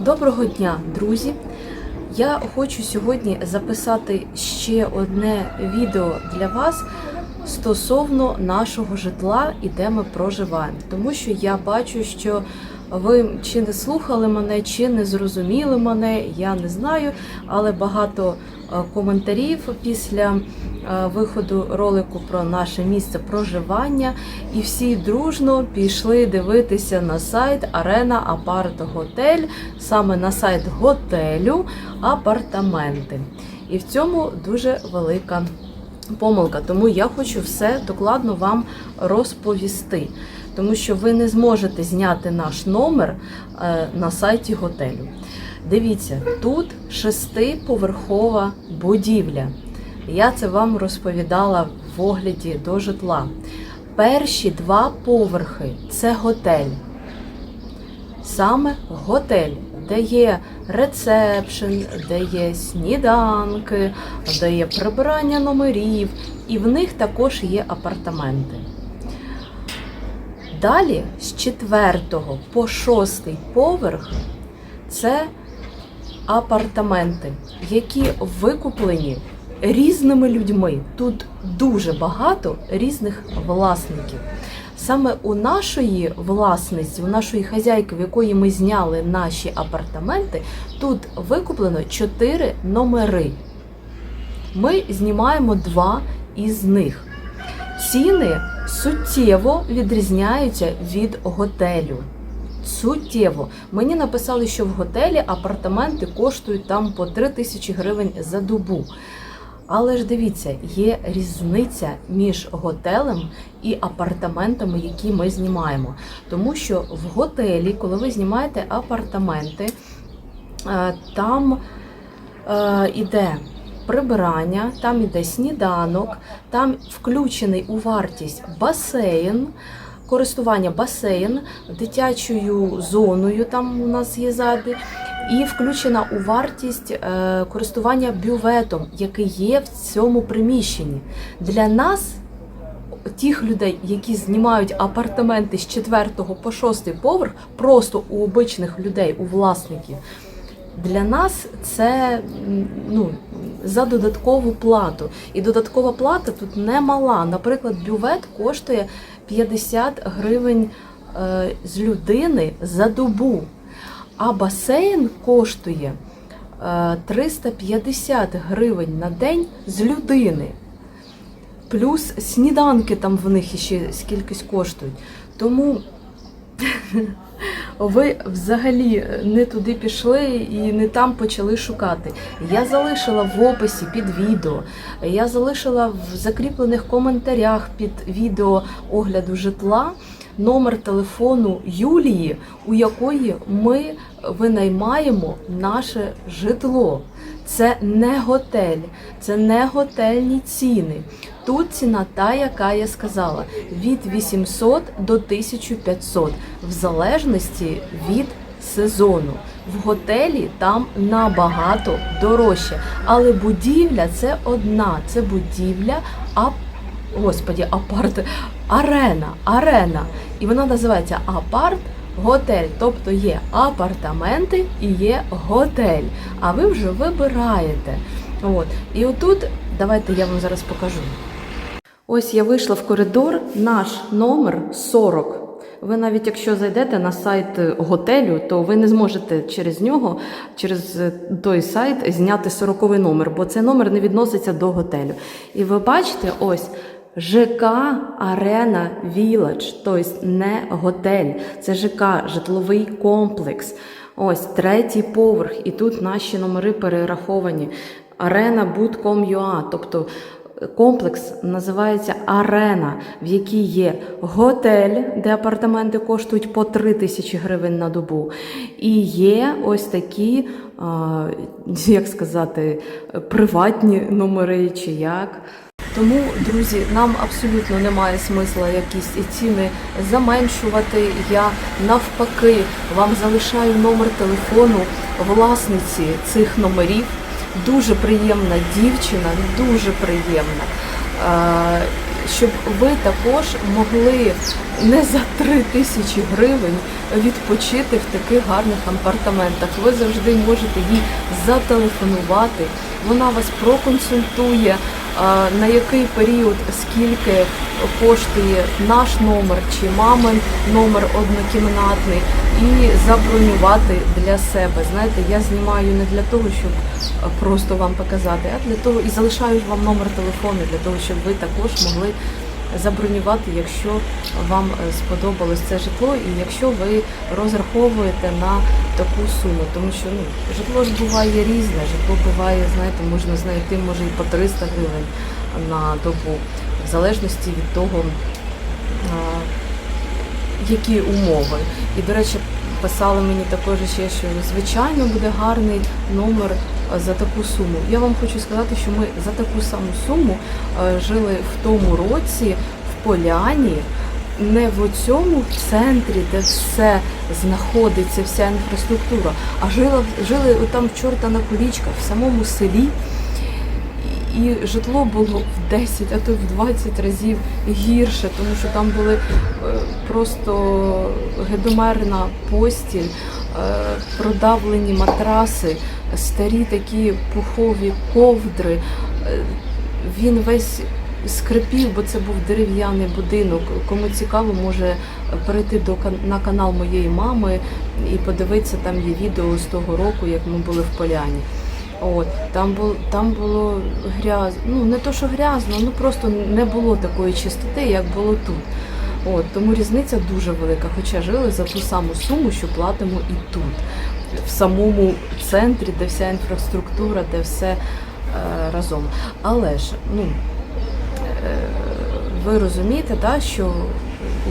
Доброго дня, друзі! Я хочу сьогодні записати ще одне відео для вас стосовно нашого житла і де ми проживаємо. Тому що я бачу, що ви чи не слухали мене, чи не зрозуміли мене, я не знаю, але багато е, коментарів після е, виходу ролику про наше місце проживання, і всі дружно пішли дивитися на сайт Арена Апарт Готель, саме на сайт готелю апартаменти. І в цьому дуже велика помилка. Тому я хочу все докладно вам розповісти. Тому що ви не зможете зняти наш номер е, на сайті готелю. Дивіться, тут шестиповерхова будівля. Я це вам розповідала в огляді до житла. Перші два поверхи це готель. Саме готель, де є рецепшн, де є сніданки, де є прибирання номерів, і в них також є апартаменти. Далі з четвертого по шостий поверх це апартаменти, які викуплені різними людьми. Тут дуже багато різних власників. Саме у нашої власниці, у нашої хазяйки, в якої ми зняли наші апартаменти, тут викуплено чотири номери. Ми знімаємо два із них. Ціни суттєво відрізняються від готелю. Суттєво. Мені написали, що в готелі апартаменти коштують там по 3 тисячі гривень за добу. Але ж дивіться, є різниця між готелем і апартаментами, які ми знімаємо. Тому що в готелі, коли ви знімаєте апартаменти, е, там е, іде прибирання, там іде сніданок, там включений у вартість басейн. Користування басейн дитячою зоною, там у нас є ззади, і включена у вартість е, користування бюветом, який є в цьому приміщенні. Для нас, тих людей, які знімають апартаменти з 4 по 6 поверх, просто у обичних людей, у власників. Для нас це ну, за додаткову плату. І додаткова плата тут не мала. Наприклад, бювет коштує 50 гривень е, з людини за добу, а басейн коштує е, 350 гривень на день з людини. Плюс сніданки там в них ще скількись коштують. Тому ви взагалі не туди пішли і не там почали шукати. Я залишила в описі під відео, я залишила в закріплених коментарях під відео огляду житла номер телефону Юлії, у якої ми винаймаємо наше житло. Це не готель, це не готельні ціни. Тут ціна та, яка я сказала, від 800 до 1500, в залежності від сезону. В готелі там набагато дорожче. Але будівля це одна, це будівля ап... Господі, апарт, арена, арена. І вона називається апарт. Готель, тобто є апартаменти і є готель. А ви вже вибираєте. От. І отут, давайте я вам зараз покажу. Ось я вийшла в коридор, наш номер 40. Ви навіть якщо зайдете на сайт готелю, то ви не зможете через нього, через той сайт зняти 40 номер, бо цей номер не відноситься до готелю. І ви бачите, ось. ЖК Арена Вілладж, тобто не готель, це ЖК, житловий комплекс. Ось третій поверх, і тут наші номери перераховані. Арена Boot.com.ua, тобто комплекс називається Арена, в якій є готель, де апартаменти коштують по 3 тисячі гривень на добу. І є ось такі, як сказати, приватні номери чи як. Тому, друзі, нам абсолютно немає смисла якісь ціни заменшувати. Я навпаки вам залишаю номер телефону власниці цих номерів. Дуже приємна дівчина, дуже приємна. Е, щоб ви також могли не за 3 тисячі гривень відпочити в таких гарних апартаментах. Ви завжди можете їй зателефонувати. Вона вас проконсультує, на який період, скільки коштує наш номер чи мамин номер однокімнатний, і забронювати для себе. Знаєте, я знімаю не для того, щоб просто вам показати, а для того і залишаю вам номер телефону для того, щоб ви також могли забронювати, якщо вам е, сподобалось це житло, і якщо ви розраховуєте на таку суму, тому що ну житло ж буває різне, житло буває, знаєте, можна знайти може і по 300 гривень на добу, в залежності від того, які умови. І, до речі, писали мені також ще, що звичайно буде гарний номер за таку суму. Я вам хочу сказати, що ми за таку саму суму е, жили в тому році в Поляні. Не в цьому центрі, де все знаходиться, вся інфраструктура, а жили, жили там в чорта на кулічках, в самому селі. І житло було в 10, а то в 20 разів гірше, тому що там були е, просто гедомерна постіль, е, продавлені матраси, старі такі пухові ковдри. Е, Він весь скрипів, бо це був дерев'яний будинок. Кому цікаво, може перейти до на канал моєї мами і подивитися, там є відео з того року, як ми були в Поляні. От там було там було грязно. Ну не то, що грязно, ну просто не було такої чистоти, як було тут. От тому різниця дуже велика. Хоча жили за ту саму суму, що платимо і тут, в самому центрі, де вся інфраструктура, де все е, разом. Але ж ну е, ви розумієте, да, що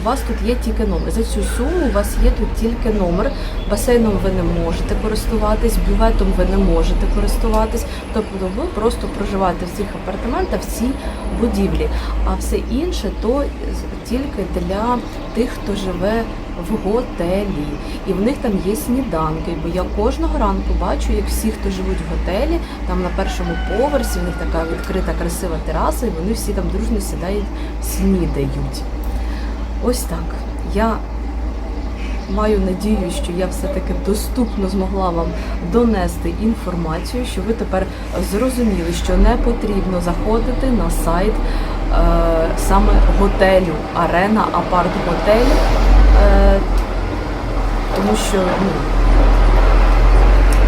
у вас тут є тільки номер. За цю суму у вас є тут тільки номер. Басейном ви не можете користуватись, бюветом ви не можете користуватись. Тобто ви просто проживаєте в цих апартаментах, в цій будівлі. А все інше то тільки для тих, хто живе в готелі. І в них там є сніданки. Бо я кожного ранку бачу, як всі, хто живуть в готелі, там на першому поверсі, в них така відкрита красива тераса, і вони всі там дружно сідають, снідають. Ось так. Я маю надію, що я все-таки доступно змогла вам донести інформацію, що ви тепер зрозуміли, що не потрібно заходити на сайт е, саме готелю, арена апарт готель, е, тому що ну,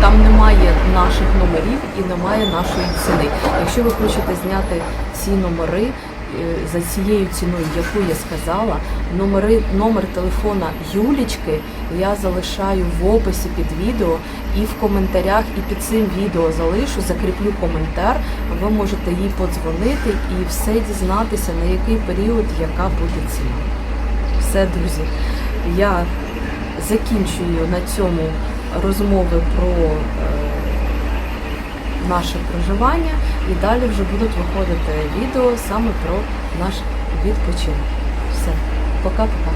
там немає наших номерів і немає нашої ціни. Якщо ви хочете зняти ці номери за цією ціною, яку я сказала, номери, номер телефона Юлічки я залишаю в описі під відео і в коментарях, і під цим відео залишу, закріплю коментар. Ви можете їй подзвонити і все дізнатися, на який період, яка буде ціна. Все, друзі. Я закінчую на цьому розмови про е, наше проживання, і далі вже будуть виходити відео саме про наш відпочинок. Все, пока-пока.